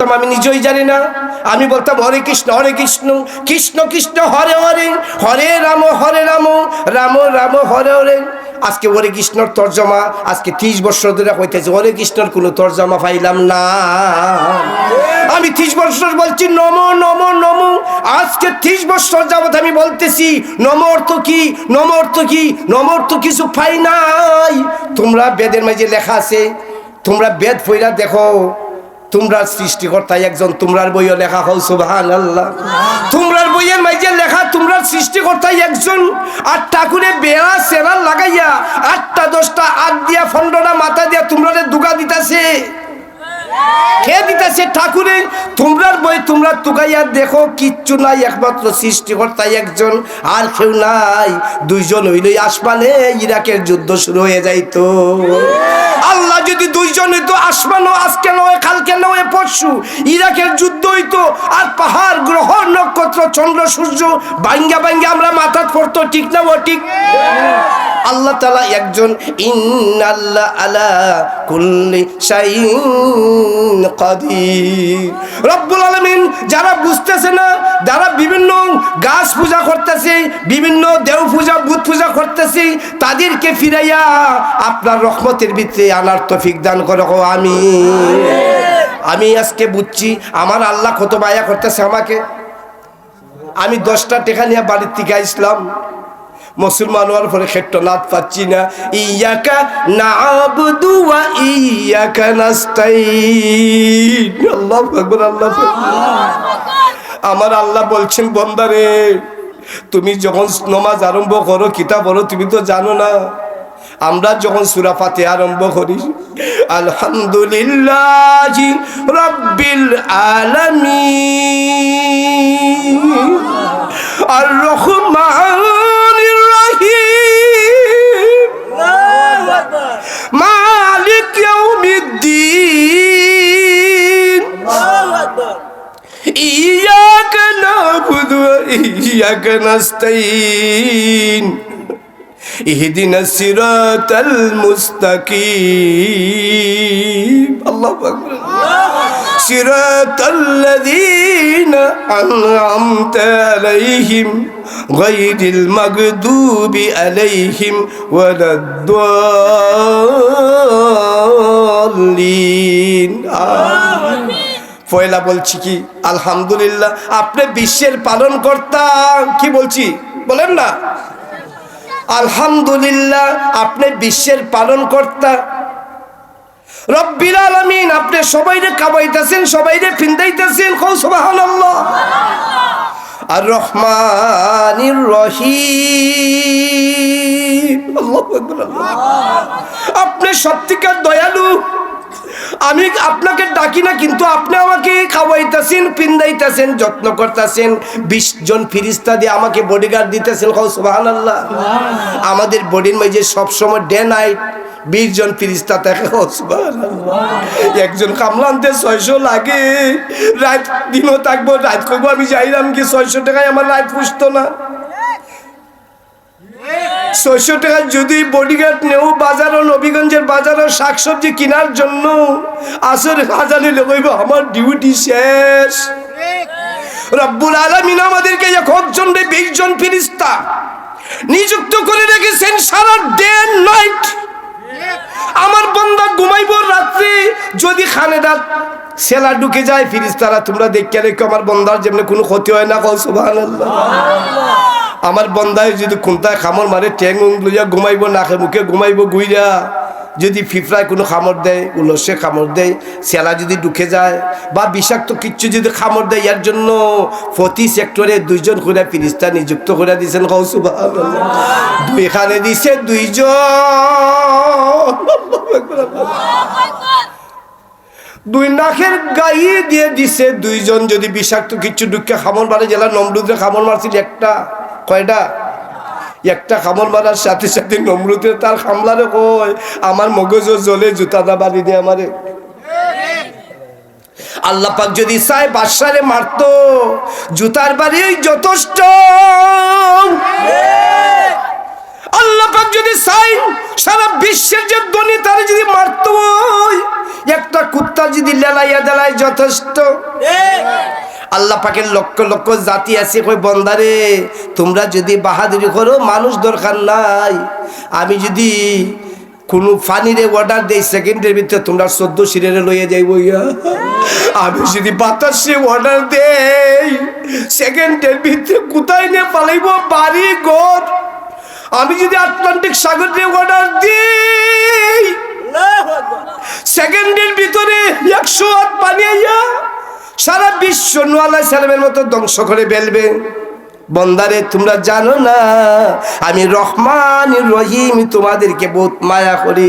আমি নিজেই জানি না। আমি বলতাম, হরে কৃষ্ণ হরে কৃষ্ণ কৃষ্ণ কৃষ্ণ, হরে হরে হরে রাম হরে রাম রাম রাম, হরে হরে। আজকে হরে কৃষ্ণর তর্জমা, আজকে ত্রিশ বছর ধরে হইতেছে হরে কৃষ্ণর কোনো তর্জমা পাইলাম না। আমি ত্রিশ বছর বলছি, নম নম নম, আজকে ত্রিশ বছর যাবত আমি বলতেছি, নম অর্থ কি, নম অর্থ কি, নম অর্থ কিছু পাই নাই। তোমরা বেদের মাঝে লেখা আছে, তোমরা বেদ ফইরা দেখো। তোমরা সৃষ্টিকর্তা একজন, তোমরার বইও লেখা হও সুবহান আল্লাহ তোমরার বইয়ের মাঝে লেখা তোমরার সৃষ্টিকর্তা একজন। আর ঠাকুরে বেড়া সেরা লাগাইয়া, আটটা দশটা আট দিয়া ফন্ডনা মাথা দিয়া তোমরা দুগা দিতাছে। বই তোমরা দেখো, কিচ্ছু নাই, একমাত্র সৃষ্টিকর্তা একজন, আর কেউ নাই। দুইজন ইরাকের যুদ্ধ শুরু হয়ে আল্লাহ যদি দুইজন হইতো আসমানও আজকে নয়, কালকে নয়, পরশু, ইরাকের যুদ্ধ হইতো, আর পাহাড়, গ্রহ, নক্ষত্র, চন্দ্র, সূর্য বাঙ্গা বাঙ্গা আমরা মাথা পড়তো, ঠিক না ও ঠিক? আল্লাহ তালা একজন, ইন্নাল্লাহ আলা কুল্লি শাইইন। রব্বুল আলামিন যারা বুঝতেছে না, যারা বিভিন্ন গাছ পূজা করতেছে, বিভিন্ন দেও পূজা, বুধ পূজা করতেছে, তাদেরকে ফিরাইয়া আপনার রহমতের ভিতরে আনার তফিক দান করো আমি আমি আজকে বুঝছি, আমার আল্লাহ কত মায়া করতেছে আমাকে। আমি দশটা টেকা নিয়ে বাড়ির থেকে আসলাম। মুসলমান হওয়ার পরে ক্ষেত্র নাথ পাচ্ছি না। ইয়াকা না আবদু ইয়াকা নাস্তাইন আল্লাহু আল্লাহ আমার আল্লাহ বলছেন, বন্দারে, তুমি যখন নমাজ আরম্ভ করো, কিতাব পড়ো, তুমি তো জানো না। আমরা যখন সুরাফাতে আরম্ভ করি, আলহামদুলিল্লাহ রব্বিল আর إياك نعبد وإياك نستعين اهدنا الصراط المستقيم الله أكبر صراط الذين أنعمت عليهم غير المغضوب عليهم ولا الضالين آمين পয়লা বলছি কি আলহামদুলিল্লাহ আপনি বিশ্বের পালন কর্তা কি বলছি বলেন না আলহামদুলিল্লাহ আপনি বিশ্বের পালন কর্তা রব্বিল আলামিন, আপনি সবাইরে কামাইতেছেন, সবাইরে ফিন্দাইতেছেন কৌ সুবহানাল্লাহ। আর রহমানির রহিম। আপনি সত্যিকার দয়ালু। আমি আপনাকে ডাকি না, কিন্তু আপনি আমাকে খাওয়াইতেছেন, পিন্দাইতেছেন, যত্ন করতেছেন। বিশ জন ফিরিস্তা দিয়ে আমাকে বডিগার্ড দিতেছেন সুবাহান আল্লাহ আমাদের বডির মাঝে সবসময় ডে নাইট বিশ জন ফিরিস্তা থাকে একজন কামলানতে ছয়শো লাগে। রাত দিনও থাকব, রাত করব, আমি যাইলাম কি ছয়শো টাকায় আমার রাত পুষতো না? ছয়শো টাকা যদি বডিগার্ড নেও বাজারও নবীগঞ্জের বাজারও শাকসবজি কেনার জন্য, আসর হাজারে লগাইব আমার ডিউটি শেষ। রব্বুল আলমিন আমাদেরকে একজন বিশ জন ফিরিস্তা নিযুক্ত করে রেখেছেন সারা ডে নাইট আমার বন্দা ঘুমাইব রাত্রে, যদি খানে রাত সেলা ঢুকে যায় ফিরিস তারা তোমরা দেখে রেখো আমার বন্দার যেমনি কোনো ক্ষতি হয় না কল সুবাহ আমার বন্দায় যদি কোনটায় খামর মারে ট্যাং লইয়া ঘুমাইব নাকে মুখে ঘুমাইব, গুইরা। যদি ফিফড়ায় কোনো খামড় দেয় উলসে খামড় দেয় সেলা যদি ঢুকে যায়, বা বিষাক্ত কিচ্ছু যদি খামড় দেয় এর জন্য প্রতি সেক্টরে দুইজন করে ফিরিস্তা নিযুক্ত করে দিয়েছেন কৌসুবা দুইখানে দিছে দুইজন। দুই নাকের গাইয়ে দিয়ে দিছে দুইজন। যদি বিষাক্ত কিচ্ছু ঢুকে খামড় মারে জেলা নমরুদ্রে খামড় মারছিল একটা, কয়টা? একটা খামর মারার সাথে সাথে নমরুদের তার খামলারে কয় আমার মগজও জলে জুতাটা বাড়ি দিয়ে আমারে। আল্লাহ পাক যদি চাই বাদশারে মারতো, জুতার বাড়ি যথেষ্ট। আল্লাহ পাক যদি চাই সারা বিশ্বের যে ধনী তারা যদি মারত একটা কুত্তা যদি লেলাইয়া দেলায় যথেষ্ট। আল্লাহ পাকের লক্ষ লক্ষ জাতি আছে কই বন্দারে তোমরা যদি বাহাদুরি করো মানুষ দরকার নাই। আমি যদি কোনো ফানিরে অর্ডার দেই সেকেন্ডের ভিতরে তোমরা চোদ্দ সিরিয়ালে লইয়া যাইব ইয়া। আমি যদি বাতাসে অর্ডার দেই সেকেন্ডের ভিতরে কোথায় নিয়ে পালাইব? বাড়ি ঘর। আমি যদি আটলান্টিক সাগরে অর্ডার দিই সেকেন্ডের ভিতরে একশো হাত পানি আইয়া সারা বিশ্ব নোয়াল্লাহ সালামের মতো ধ্বংস করে ফেলবে। বন্দারে, তোমরা জানো না, আমি রহমান রহিম, তোমাদেরকে বহুত মায়া করি।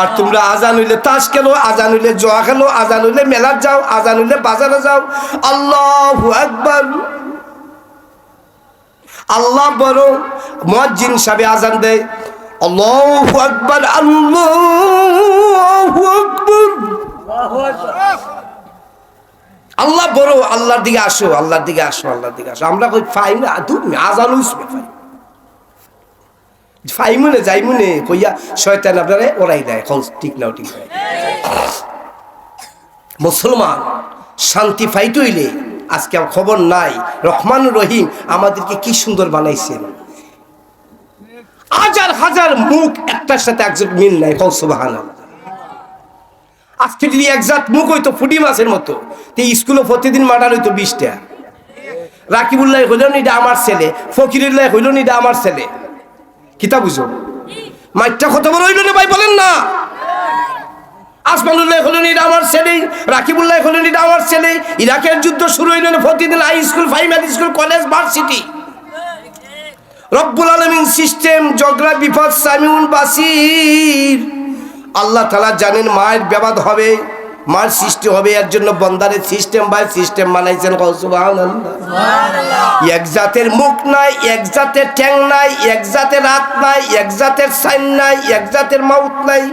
আর তোমরা আজান হইলে তাস খেলো, আজান হইলে জোয়া খেলো, আজান হইলে মেলার যাও, আজান হইলে বাজারে যাও। আল্লাহ একবার আল্লাহ বড় মুয়াজ্জিন সাহেব আজান দেয়। আল্লাহু আকবার। আল্লাহু আকবার। আল্লাহ বড়, আল্লাহর দিকে আসো, আল্লাহর দিকে আসো, আল্লাহর দিকে আসো। আমরা কই ফাই না তুমি আজান হইছে ফাই ফাই মনে যাই মনে কইয়া শয়তান আপনারে ওরাই দেয় কল ঠিক নাও, ঠিক নাই মুসলমান, শান্তি ফাইট হইলে আজকে খবর নাই। রহমান রহিম আমাদেরকে কি সুন্দর বানাইছেন। হাজার হাজার মুখ একটার সাথে একজন মিল নাই কৌসুবাহানা আজকে যদি একজাত মুখ হইতো ফুটি মাছের মতো। তো স্কুলে প্রতিদিন মার্ডার হইতো বিশটা। রাকিবুল্লাহ হইল নি এটা আমার ছেলে, ফকিরুল্লাহ হইল নি এটা আমার ছেলে। কিতা বুঝো? মাইটটা কত বড় হইল না ভাই, বলেন না। আসমানুল্লাহ হলেন এটা আমার ছেলে, রাকিবুল্লাহ হলেন এটা আমার ছেলে। ইরাকের যুদ্ধ শুরু হইল না প্রতিদিন high school primary school college varsity রব্বুল আলমিন সিস্টেম জগরা বিপদ সামিউন, বাসির। আল্লাহ তালা জানেন মায়ের ব্যাবাদ হবে মার সৃষ্টি হবে এর জন্য বন্দারের সিস্টেম বাই সিস্টেম বানাইছেন এক জাতের মুখ নাই এক জাতের ঠ্যাং নাই এক জাতের হাত নাই এক জাতের সাইন নাই এক জাতের মাউথ নাই।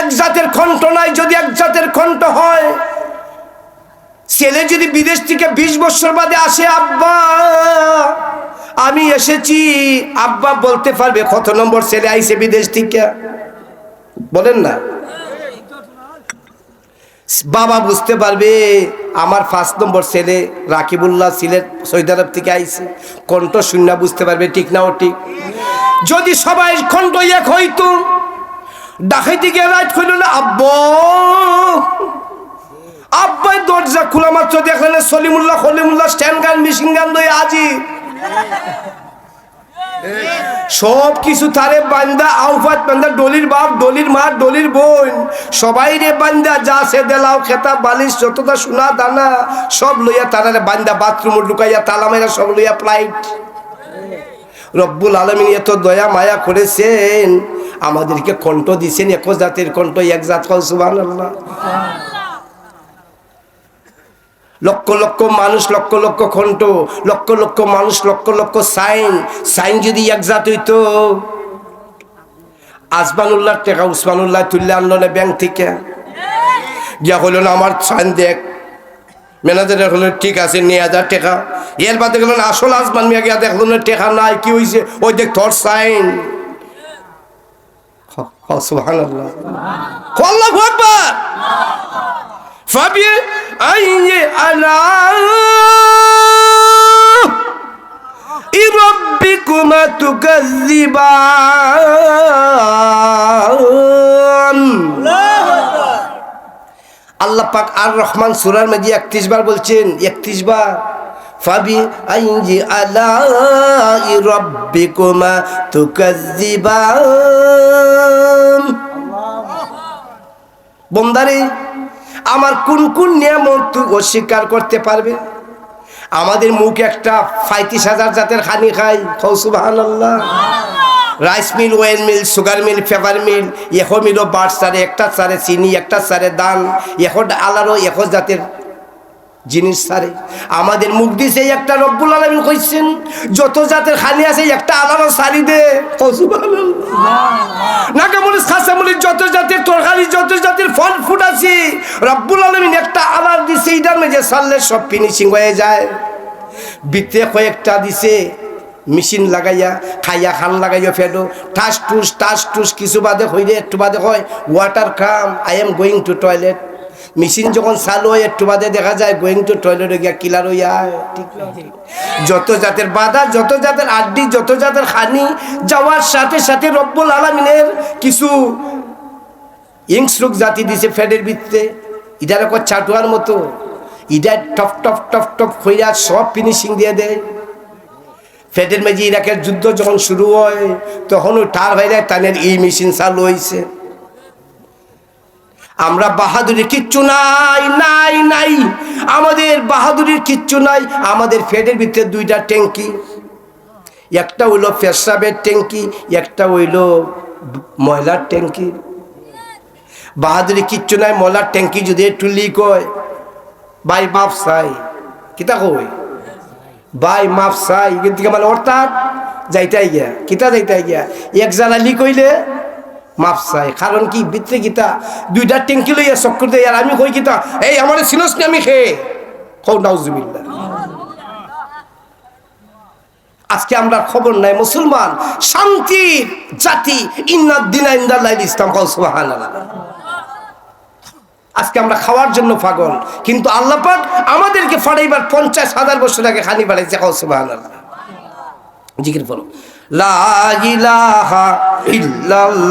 এক জাতের কণ্ঠ নাই যদি এক জাতের কণ্ঠ হয় ছেলে যদি বিদেশ থেকে বিশ বছর বাদে আসে আব্বা আমি এসেছি আব্বা বলতে পারবে কত নম্বর ছেলে আইসে বিদেশ থেকে। বলেন না। বাবা বুঝতে পারবে, আমার ফার্স্ট নম্বর ছেলে রাকিবুল্লাহ সিলেট সৌদি আরব থেকে আইছে। কণ্ঠ শূন্য বুঝতে পারবে, ঠিক না ও ঠিক? যদি সবাই কণ্ঠ এক হইতো, ডাকাইতে গিয়ে রাত কইল না, আব্বা। আব্বাই দরজা খোলা মাত্র দেখলেন Salimullah Khalimullah stand gun, machine gun লই আজি সব কিছু তারে বান্দা, আউফাত বান্দা, ডলির বাপ, ডলির মা, ডলির বোন। সবাই রে বান্দা, যা সে দেলাও, খেতা, বালিশ যতটা সোনা, দানা, সব লইয়া তারা বান্দা, বাথরুম লুকাইয়া তালা মাইরা সব লইয়া ফ্লাইট। রব্বুল আলমিন এত দয়া, মায়া করেছেন। আমাদেরকে কণ্ঠ দিছেন এক জাতের কণ্ঠ, এক জাত সুবাহ লক্ষ লক্ষ মানুষ, লক্ষ লক্ষ কণ্ঠ লক্ষ লক্ষ মানুষ, লক্ষ লক্ষ সাইন। সাইন যদি এক জাত হইতো আসমানুল্লাহ টেকা উসমানুল্লাহ তুললে আনলো না ব্যাংক থেকে। গিয়া হইল না, আমার সাইন দেখ। ম্যানেজার হলো ঠিক আছে, নিয়ে হাজার টেকা। এর বাদে গেলেন আসল আসমান মিয়া গিয়া দেখল না, টাকা নাই, কি হয়েছে ওই দেখ, তোর সাইন। সুবহানাল্লাহ। আল্লাহু আকবার! ফাবিয়ে আইয়ে আলা ইরব্বিকুমা তুকাজ্জিবান আল্লাহ পাক আর রহমান সুরার মধ্যে একত্রিশ বার বলছেন একত্রিশ বার। ফাবি আইজি আলা ইরব্বিকুমা তুকাজ্জিবান বন্দারে আমার কোন কোন নিয়ামত তুই অস্বীকার করতে পারবে? আমাদের মুখ একটা পঁয়ত্রিশ হাজার জাতের খানি খাই খৌসুবাহান আল্লাহ রাইস মিল, ওয়েন মিল, সুগার মিল ফেভার মিল এখো মিলও বাট সারে, একটা সারে চিনি, একটা সারে দান এখন আলারও এখো জাতের জিনিস সারে। আমাদের মুখ দিছে একটা রব্বুল আলমিন কইছেন যত জাতের খালি আছে একটা আলারও সারি দে। নাকামুলিস খাসামুলিস যত জাতের তরকারি যত জাতের ফল ফুড আছে রব্বুল আলমিন একটা আলার দিছে এইটার মধ্যে সারলে সব ফিনিশিং হয়ে যায়। বিতে কয়েকটা দিছে মেশিন লাগাইয়া খাইয়া খান লাগাইয়া ফেডো ঠাস টুস টাস টুস কিছু বাদে হইলে একটু বাদে হয় water come I am going to toilet machine যখন চালু হয়, একটু বাদে দেখা যায় গোয়িং টু টয়লেট গিয়া কিলার হইয়া যত জাতের বাধা, যত জাতের আড্ডি, যত জাতের হানি যাওয়ার সাথে সাথে রব্বুল আলমিনের কিছু ইংসরুক জাতি দিছে ফ্যাডের ভিত্তে ইটার একটা চাটুয়ার মতো। ইটা টপ টপ টপ টপ হইয়া সব ফিনিশিং দিয়ে দেয়। ফ্যাডের মেজি ইরাকের যুদ্ধ যখন শুরু হয়, তখন টার বাইরে তানের এই মেশিন চালু হয়েছে আমরা বাহাদুরি কিচ্ছু নাই নাই নাই। আমাদের বাহাদুরির কিচ্ছু নাই, আমাদের ফেডের ভিতরে দুইটা ট্যাঙ্কি। একটা হইল পেশাবের ট্যাঙ্কি, একটা হইল ময়লার ট্যাঙ্কি। বাহাদুরি কিচ্ছু নাই, ময়লার ট্যাঙ্কি যদি একটু লিক হয় বাই মাপ চাই। কিতা কই? বাই মাপ চাই। কিন্তু মানে অর্থাৎ যাইতাই গিয়া, কিতা যাইতাই গিয়া? এক জানা লিক হইলে মাপ চাই। কারণ কি বিত্রে গীতা দুইটা ট্যাঙ্কি লইয়া চক্কর দেয়, আর আমি কই গীতা এই, আমার সিনস নি আমি খেয়ে কৌ নাউজুবিল্লা আজকে আমরা খবর নাই, মুসলমান শান্তির জাতি ইন্নাদ দিনা ইন্দাল্লাহ ইসলাম কল সুবহানাল্লাহ। আজকে আমরা খাওয়ার জন্য পাগল, কিন্তু আল্লাহ পাক আমাদেরকে ফাড়াইবার পঞ্চাশ হাজার বছর আগে খানি বাড়াইছে কল সুবহানাল্লাহ। জিকির বলো লা ইলাহা ইল্লাল্লাহ।